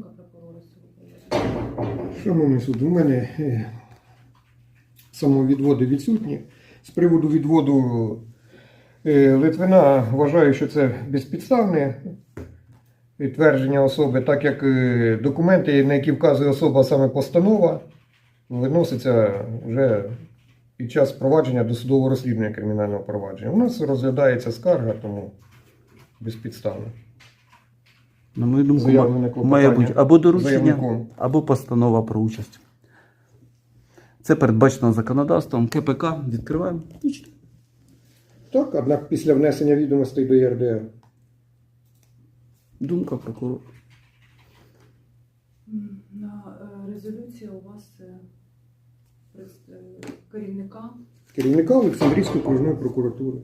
думка прокурора приводу? Шановний суд, у мене е, самовідводи відсутні. З приводу відводу е, Литвина вважаю, що це безпідставне твердження особи, так як е, документи, на які вказує особа, саме постанова, виноситься вже під час провадження досудового розслідування кримінального провадження. У нас розглядається скарга, тому безпідставно. На мою думку, Заявлене ма- має бути або доручення, заявником. або постанова про участь. Це передбачено законодавством. КПК відкриваємо. Так, однак після внесення відомостей до ЄРДР. Думка прокурора. На е, резолюції у вас е, е, керівника керівника Олександрійської окружної прокуратури.